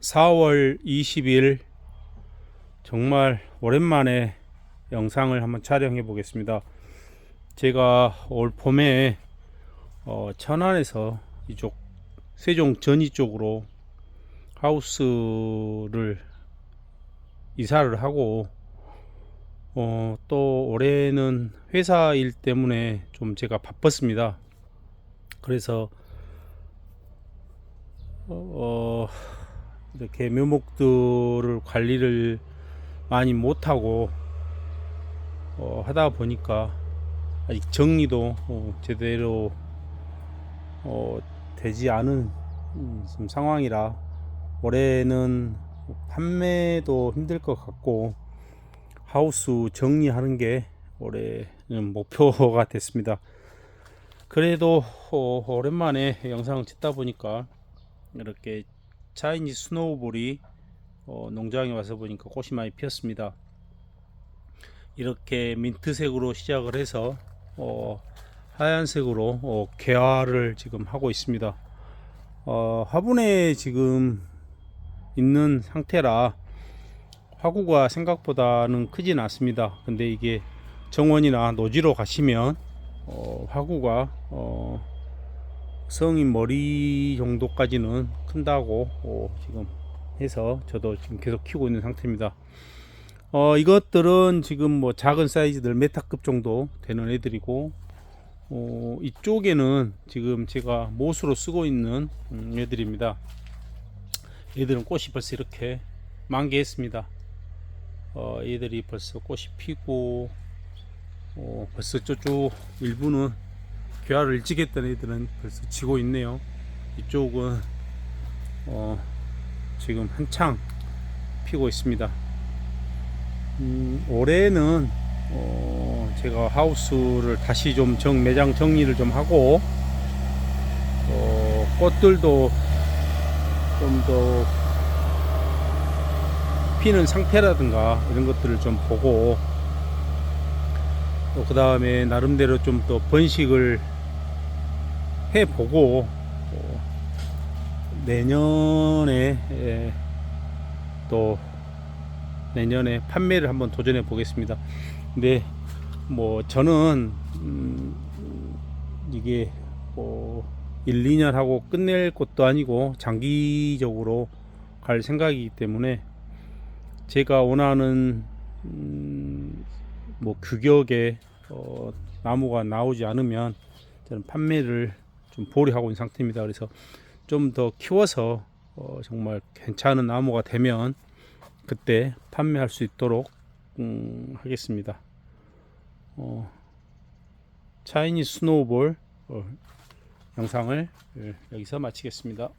4월 20일 정말 오랜만에 영상을 한번 촬영해 보겠습니다. 제가 올 봄에 어, 천안에서 이쪽 세종 전이 쪽으로 하우스를 이사를 하고 어, 또 올해는 회사 일 때문에 좀 제가 바빴습니다. 그래서 어, 이렇게 묘목들을 관리를 많이 못하고 어, 하다 보니까 아직 정리도 어, 제대로 어, 되지 않은 음, 상황이라 올해는 판매도 힘들 것 같고 하우스 정리하는 게 올해는 목표가 됐습니다. 그래도 어, 오랜만에 영상을 찍다 보니까 이렇게 차이니 스노우볼이 어, 농장에 와서 보니까 꽃이 많이 피었습니다. 이렇게 민트색으로 시작을 해서 어, 하얀색으로 어, 개화를 지금 하고 있습니다. 어, 화분에 지금 있는 상태라 화구가 생각보다는 크진 않습니다. 근데 이게 정원이나 노지로 가시면 어, 화구가 어, 성인 머리 정도까지는 큰다고 어, 지금 해서 저도 지금 계속 키우고 있는 상태입니다. 어, 이것들은 지금 뭐 작은 사이즈들 메타급 정도 되는 애들이고 어, 이쪽에는 지금 제가 못으로 쓰고 있는 음, 애들입니다. 얘들은 꽃이 벌써 이렇게 만개했습니다. 어, 얘들이 벌써 꽃이 피고 어, 벌써 저쪽 일부는 괴화를 일찍 했던 애들은 벌써 지고 있네요. 이쪽은 어, 지금 한창 피고 있습니다. 음, 올해는 어, 제가 하우스를 다시 좀 정, 매장 정리를 좀 하고 어, 꽃들도 좀 더 피는 상태라든가 이런 것들을 좀 보고 또 그 다음에 나름대로 좀 더 번식을 해보고 어, 내년에 예, 또 내년에 판매를 한번 도전해 보겠습니다. 근데 뭐 저는 음, 이게 뭐 1, 2년 하고 끝낼 것도 아니고 장기적으로 갈 생각이기 때문에 제가 원하는 음, 뭐 규격의 어, 나무가 나오지 않으면 저는 판매를 좀 보류하고 있는 상태입니다. 그래서 좀 더 키워서 어, 정말 괜찮은 나무가 되면 그때 판매할 수 있도록 음, 하겠습니다. 어, 차이니 스노우볼 어, 영상을 예, 여기서 마치겠습니다.